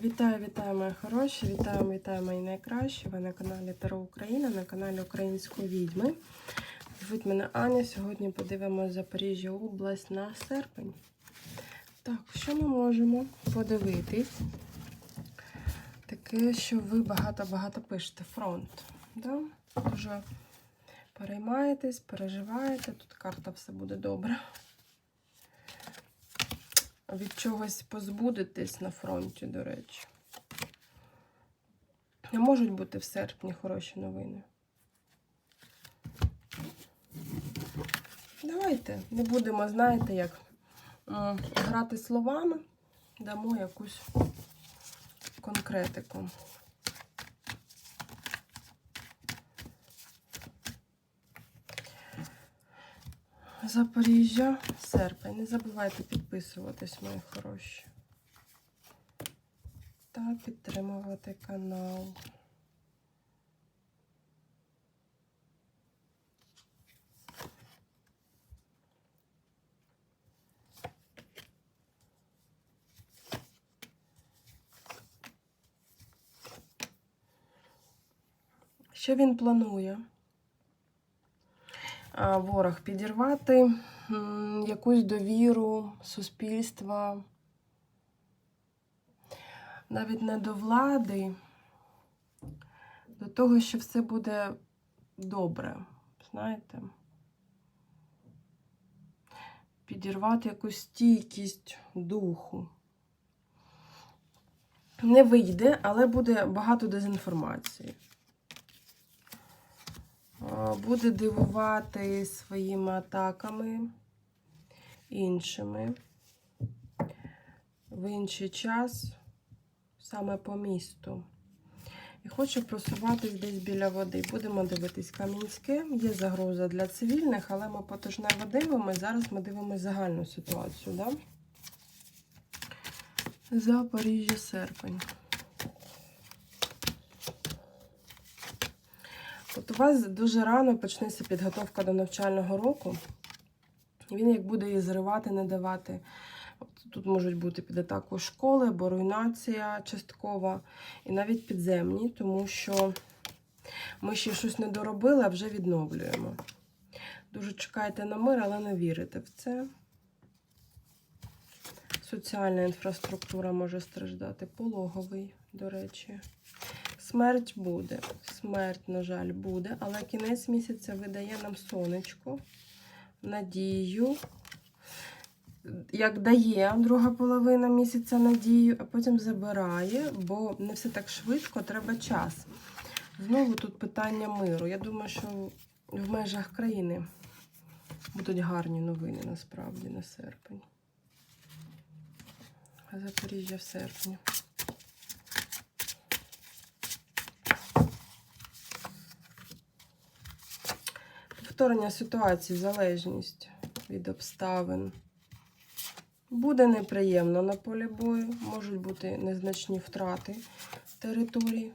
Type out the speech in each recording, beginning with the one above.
Вітаю, вітаю, мої хороші! Вітаю, вітаю, мої найкращі! Ви на каналі Таро Україна, на каналі Української відьми. Звуть мене Аня. Сьогодні подивимося Запоріжжя область на серпень. Так, що ми можемо подивитись? Таке, що ви багато-багато пишете фронт. Да? Дуже переймаєтесь, переживаєте. Тут карта все буде добре. Від чогось позбудетесь на фронті, до речі. Не можуть бути в серпні хороші новини. Давайте не будемо, знаєте, як грати словами, дамо якусь конкретику. Запоріжжя, серпень. Не забувайте підписуватись, мої хороші. Та підтримувати канал. Що він планує? А, ворог підірвати якусь довіру суспільства, навіть не до влади, до того, що все буде добре, знаєте? Підірвати якусь стійкість духу. Не вийде, але буде багато дезінформації буде дивувати своїми атаками іншими в інший час, саме по місту. І хочу просуватись десь біля води. Будемо дивитись Кам'янське. Є загроза для цивільних, але ми потижнево дивимося. Зараз ми дивимося загальну ситуацію. Да? Запоріжжя серпень. От у вас дуже рано почнеться підготовка до навчального року. Він як буде її зривати, не давати. Тут можуть бути під атакою школи або руйнація часткова, і навіть підземні, тому що ми ще щось не доробили, а вже відновлюємо. Дуже чекаєте на мир, але не вірите в це. Соціальна інфраструктура може страждати, пологовий, до речі. Смерть буде. Смерть, на жаль, буде, але кінець місяця видає нам сонечко, надію. Як дає друга половина місяця надію, а потім забирає, бо не все так швидко, треба час. Знову тут питання миру. Я думаю, що в межах країни будуть гарні новини насправді на серпень. Запоріжжя в серпні. Повторення ситуації, залежність від обставин. Буде неприємно на полі бою, можуть бути незначні втрати території.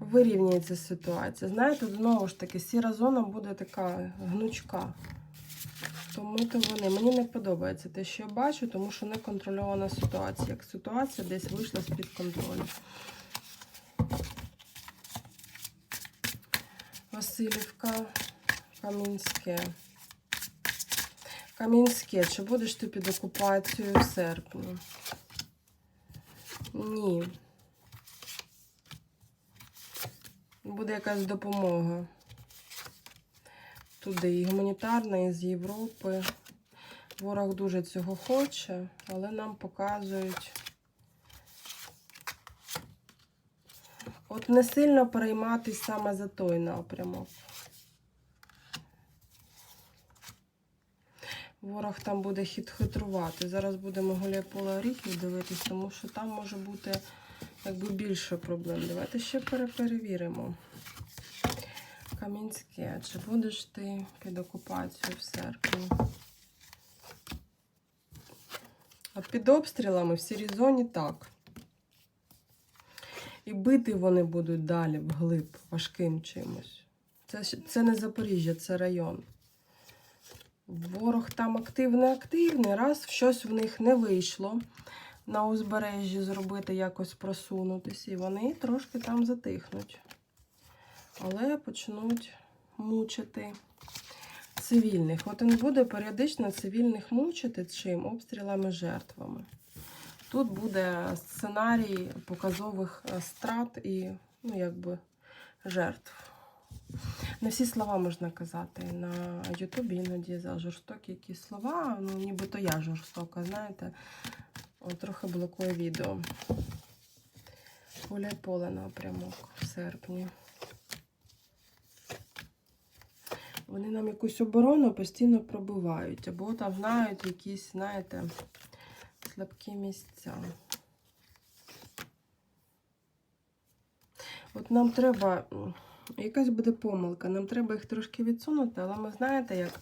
Вирівнюється ситуація. Знаєте, знову ж таки, сіра зона буде така гнучка. Тому то вони. Мені не подобається те, що я бачу, тому що не контрольована ситуація. Як ситуація десь вийшла з-під контролю. Васильівка, Кам'янське. Кам'янське, чи будеш ти під окупацією в серпні? Ні. Буде якась допомога. Туди і гуманітарна, і з Європи. Ворог дуже цього хоче, але нам показують. От не сильно перейматись саме за той напрямок. Ворог там буде хитрувати. Зараз будемо гуляй-поле ріків дивитись, тому що там може бути якби більше проблем. Давайте ще переперевіримо. Кам'янське, чи будеш ти під окупацією в серпні? От під обстрілами в сірій зоні так. І бити вони будуть далі вглиб важким чимось. Це, це не Запоріжжя, це район. Ворог там активний-активний, раз щось в них не вийшло на узбережжі зробити, якось просунутися, і вони трошки там затихнуть. Але почнуть мучити цивільних. От він буде періодично цивільних мучити чим? Обстрілами жертвами. Тут буде сценарій показових е, страт і, ну, якби, жертв. Не всі слова можна казати. На Ютубі іноді за жорстокі якісь слова, ну нібито я жорстока, знаєте. От трохи блокує відео. Гуляй поле напрямок в серпні. Вони нам якусь оборону постійно пробивають, або там знають якісь, знаєте, слабкі місця. От нам треба, якась буде помилка, нам треба їх трошки відсунути, але ми знаєте, як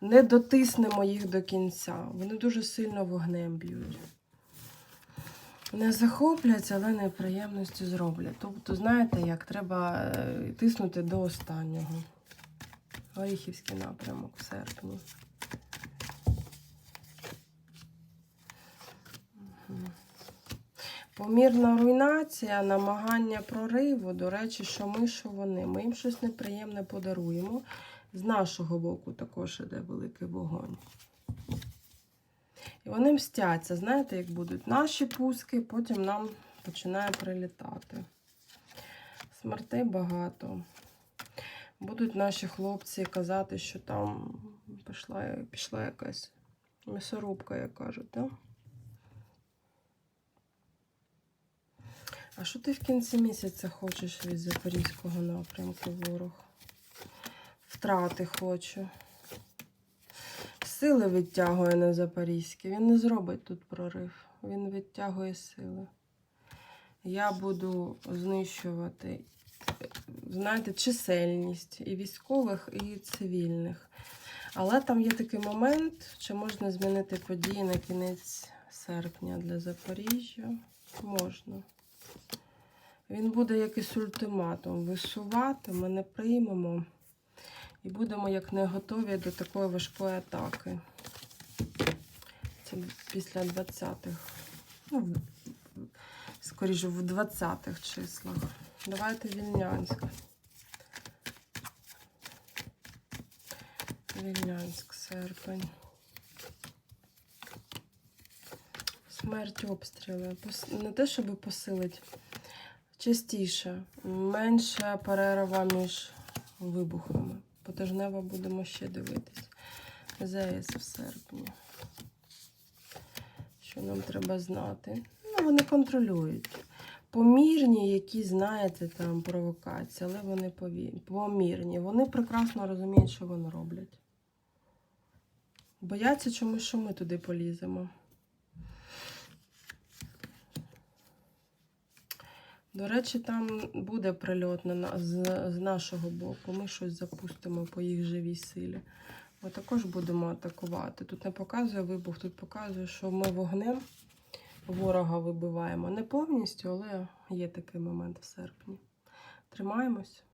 не дотиснемо їх до кінця. Вони дуже сильно вогнем б'ють. Не захоплять, але неприємності зроблять. Тобто, знаєте, як треба е, тиснути до останнього. Оріхівський напрямок в серпні. Помірна руйнація, намагання прориву. До речі, що ми, що вони. Ми їм щось неприємне подаруємо. З нашого боку також іде великий вогонь. І вони мстяться, знаєте, як будуть наші пуски, потім нам починає прилітати. Смертей багато. Будуть наші хлопці казати, що там пішла, пішла якась м'ясорубка, як кажуть, да? А що ти в кінці місяця хочеш від Запорізького напрямку, ворог? Втрати хочу. Сили відтягує на Запорізьке. Він не зробить тут прорив. Він відтягує сили. Я буду знищувати, знаєте, чисельність і військових, і цивільних. Але там є такий момент, чи можна змінити події на кінець серпня для Запоріжжя. Можна. Він буде якийсь ультиматум висувати, ми не приймемо. І будемо як не готові до такої важкої атаки. Це після 20-х. Ну, скоріше, в 20-х числах. Давайте Вільнянськ. Вільнянськ, серпень. Смерть обстріли. Не те, щоб посилить. Частіше. Менша перерва між вибухами. Потижнево будемо ще дивитись. ЗАЕС в серпні. Що нам треба знати? Ну, вони контролюють. Помірні, які, знаєте, там провокації, але вони помірні. Вони прекрасно розуміють, що вони роблять. Бояться чомусь, що ми туди поліземо. До речі, там буде прильот на, з, з нашого боку. Ми щось запустимо по їх живій силі. Ми також будемо атакувати. Тут не показує вибух, тут показує, що ми вогнем ворога вибиваємо. Не повністю, але є такий момент в серпні. Тримаємось.